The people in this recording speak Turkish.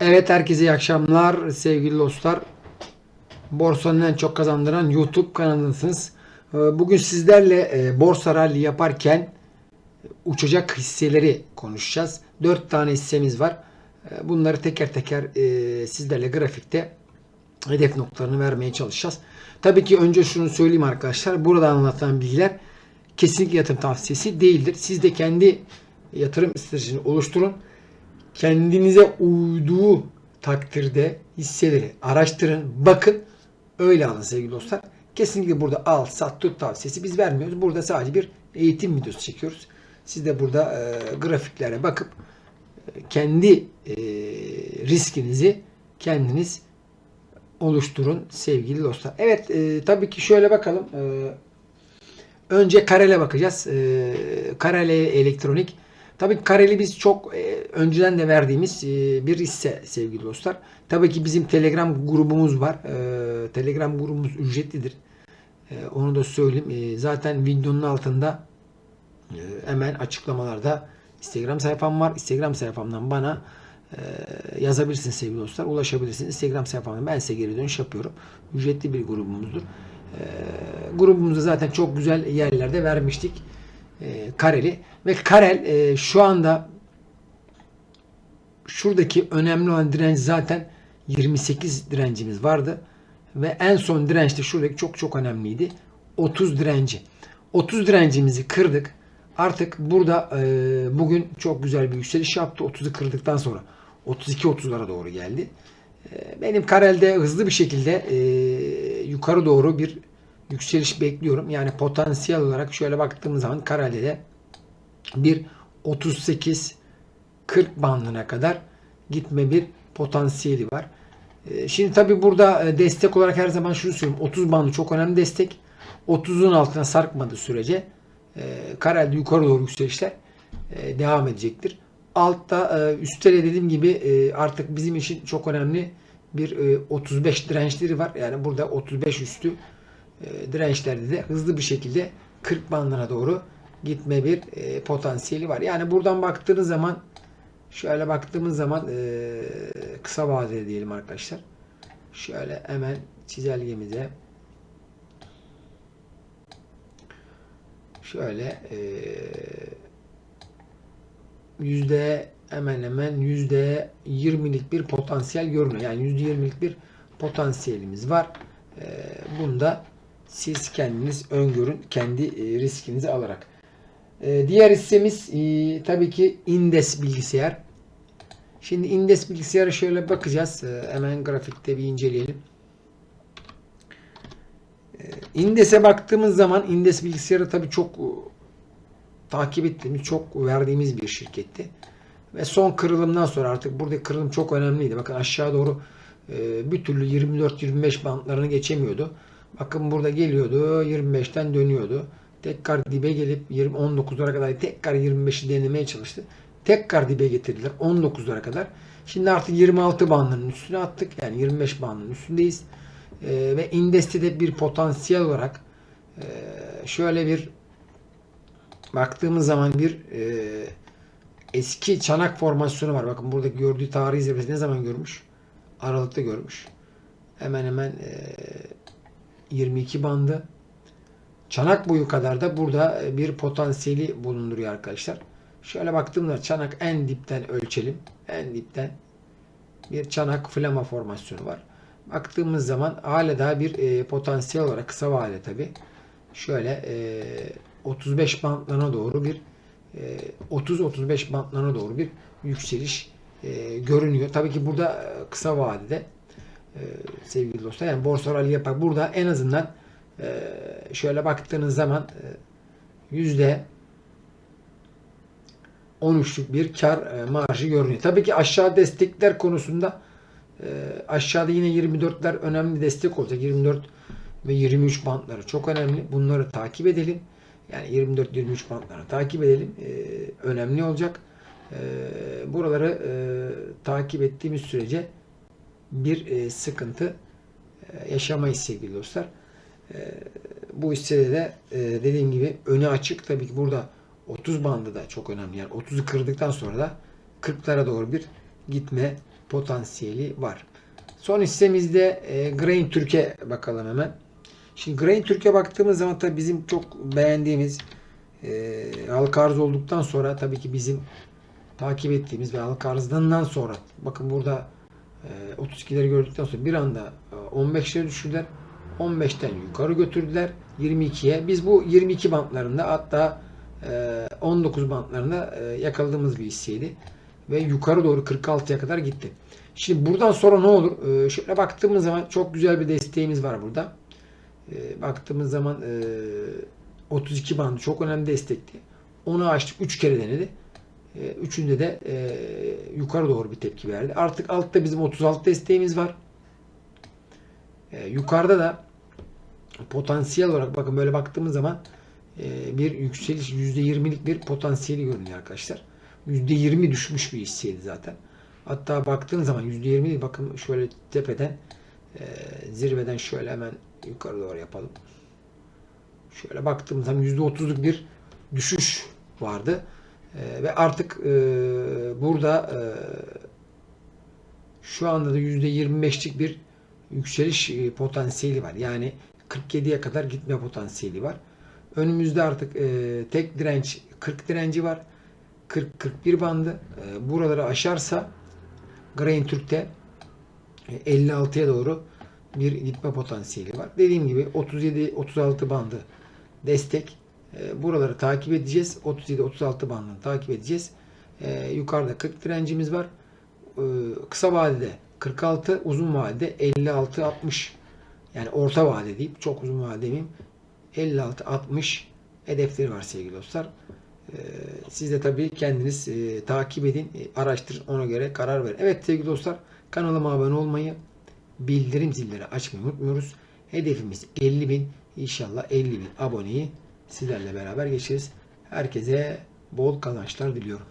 Evet herkese iyi akşamlar sevgili dostlar. Borsanın en çok kazandıran YouTube kanalındasınız. Ee, Bugün sizlerle e, borsa rally yaparken uçacak hisseleri konuşacağız. 4 tane hissemiz var. Ee, Bunları teker teker e, sizlerle grafikte hedef noktalarını vermeye çalışacağız. Tabii ki önce şunu söyleyeyim arkadaşlar. Burada anlatılan bilgiler kesinlikle yatırım tavsiyesi değildir. Siz de kendi yatırım stratejini oluşturun kendinize uyduğu takdirde hisseleri araştırın, bakın. Öyle alın sevgili dostlar. Kesinlikle burada al, sat, tut tavsiyesi biz vermiyoruz. Burada sadece bir eğitim videosu çekiyoruz. Siz de burada e, grafiklere bakıp e, kendi e, riskinizi kendiniz oluşturun sevgili dostlar. Evet e, tabii ki şöyle bakalım. E, önce Karel'e bakacağız. E, Karele Elektronik. Tabii Kareli biz çok e, önceden de verdiğimiz e, bir hisse sevgili dostlar. Tabii ki bizim Telegram grubumuz var. E, Telegram grubumuz ücretlidir. E, onu da söyleyeyim. Zaten videonun altında hemen açıklamalarda Instagram sayfam var. Instagram sayfamdan bana yazabilirsiniz sevgili dostlar. Ulaşabilirsiniz. Instagram sayfamdan ben size geri dönüş yapıyorum. Ücretli bir grubumuzdur. Grubumuzda zaten çok güzel yerlerde vermiştik Kareli ve Karel şu anda şuradaki önemli olan direnç zaten 28 direncimiz vardı. Ve en son direnç de şuradaki çok çok önemliydi. 30 direnci. 30 direncimizi kırdık. Artık burada e, bugün çok güzel bir yükseliş yaptı. 30'u kırdıktan sonra 32-30'lara doğru geldi. E, benim Karel'de hızlı bir şekilde e, yukarı doğru bir yükseliş bekliyorum. Yani potansiyel olarak şöyle baktığımız zaman Karel'de de bir 38 40 bandına kadar gitme bir potansiyeli var. Ee, Şimdi tabi burada e, destek olarak her zaman şunu söyleyeyim. 30 bandı çok önemli destek. 30'un altına sarkmadığı sürece e, Karel'de yukarı doğru yükselişler e, devam edecektir. Altta e, üstte de dediğim gibi artık bizim için çok önemli bir e, 35 dirençleri var. Yani burada 35 üstü dirençlerde de hızlı bir şekilde 40 bandına doğru gitme bir potansiyeli var. Yani buradan baktığınız zaman şöyle baktığımız zaman e, kısa vadeli diyelim arkadaşlar. Şöyle hemen çizelgemize şöyle yüzde hemen hemen yüzde 20'lik bir potansiyel görünüyor. Yani yüzde 20'lik bir potansiyelimiz var. E, bunda siz kendiniz öngörün kendi riskinizi alarak. E, diğer hissemiz e, tabii ki Indes bilgisayar. Şimdi Indes bilgisayara şöyle bakacağız. E, hemen grafikte bir inceleyelim. E, Indes'e baktığımız zaman Indes bilgisayarı tabii çok e, takip ettiğimiz, çok verdiğimiz bir şirketti. Ve son kırılımdan sonra artık burada kırılım çok önemliydi. Bakın aşağı doğru e, bir türlü 24-25 bantlarını geçemiyordu. Bakın burada geliyordu 25'ten dönüyordu. Tekrar dibe gelip 20 19'lara kadar tekrar 25'i denemeye çalıştı. Tekrar dibe getirdiler 19'lara kadar. Şimdi artık 26 bandının üstüne attık. Yani 25 bandının üstündeyiz. Ee, ve Indes'te de bir potansiyel olarak e, şöyle bir baktığımız zaman bir e, eski çanak formasyonu var. Bakın burada gördüğü tarihi zirvesi ne zaman görmüş? Aralıkta görmüş. Hemen hemen e, 22 bandı. Çanak boyu kadar da burada e, bir potansiyeli bulunduruyor arkadaşlar. Şöyle baktığımda çanak en dipten ölçelim. En dipten bir çanak flama formasyonu var. Baktığımız zaman hala daha bir e, potansiyel olarak kısa vade tabi. Şöyle e, 35 bantlarına doğru bir e, 30-35 bantlarına doğru bir yükseliş e, görünüyor. Tabii ki burada e, kısa vadede e, sevgili dostlar. Yani borsa rally yapar. Burada en azından şöyle baktığınız zaman e, yüzde 13'lük bir kar e, marjı görünüyor. Tabii ki aşağı destekler konusunda e, aşağıda yine 24'ler önemli destek olacak. 24 ve 23 bantları çok önemli. Bunları takip edelim. Yani 24-23 bantları takip edelim. Önemli olacak. Buraları takip ettiğimiz sürece bir sıkıntı yaşamayız sevgili dostlar. E, bu hissede de e, dediğim gibi önü açık. Tabii ki burada 30 bandı da çok önemli. Yani 30'u kırdıktan sonra da 40'lara doğru bir gitme potansiyeli var. Son hissemizde e, Grain Türkiye bakalım hemen. Şimdi Grain Türkiye baktığımız zaman tabii bizim çok beğendiğimiz e, arz olduktan sonra tabii ki bizim takip ettiğimiz ve halka arzından sonra bakın burada e, 32'leri gördükten sonra bir anda e, 15'lere düşürdüler. 15'ten yukarı götürdüler 22'ye. Biz bu 22 bantlarında hatta e, 19 bantlarında e, yakaladığımız bir hisseydi. Ve yukarı doğru 46'ya kadar gitti. Şimdi buradan sonra ne olur? E, şöyle baktığımız zaman çok güzel bir desteğimiz var burada. E, baktığımız zaman e, 32 bandı çok önemli destekti. Onu açtık 3 kere denedi. E, Üçünde de e, yukarı doğru bir tepki verdi. Artık altta bizim 36 desteğimiz var. E, yukarıda da potansiyel olarak bakın böyle baktığımız zaman e, bir yükseliş %20'lik bir potansiyeli görünüyor arkadaşlar. %20 düşmüş bir hisseydi zaten. Hatta baktığın zaman %20 değil bakın şöyle tepeden e, zirveden şöyle hemen yukarı doğru yapalım. Şöyle baktığımız zaman %30'luk bir düşüş vardı. E, ve artık burada şu anda da %25'lik bir yükseliş potansiyeli var. Yani 47'ye kadar gitme potansiyeli var. Önümüzde artık e, tek direnç 40 direnci var. 40-41 bandı. E, buraları aşarsa Grain Türk'te e, 56'ya doğru bir gitme potansiyeli var. Dediğim gibi 37-36 bandı destek. E, buraları takip edeceğiz. 37-36 bandını takip edeceğiz. E, yukarıda 40 direncimiz var. E, kısa vadede 46, uzun vadede 56-60 yani orta vade deyip çok uzun vade demeyeyim. 56-60 hedefleri var sevgili dostlar. Ee, siz de tabii kendiniz e, takip edin, e, araştırın, ona göre karar verin. Evet sevgili dostlar, kanalıma abone olmayı, bildirim zilleri açmayı unutmuyoruz. Hedefimiz 50 bin. İnşallah 50 bin aboneyi sizlerle beraber geçeriz. Herkese bol kazançlar diliyorum.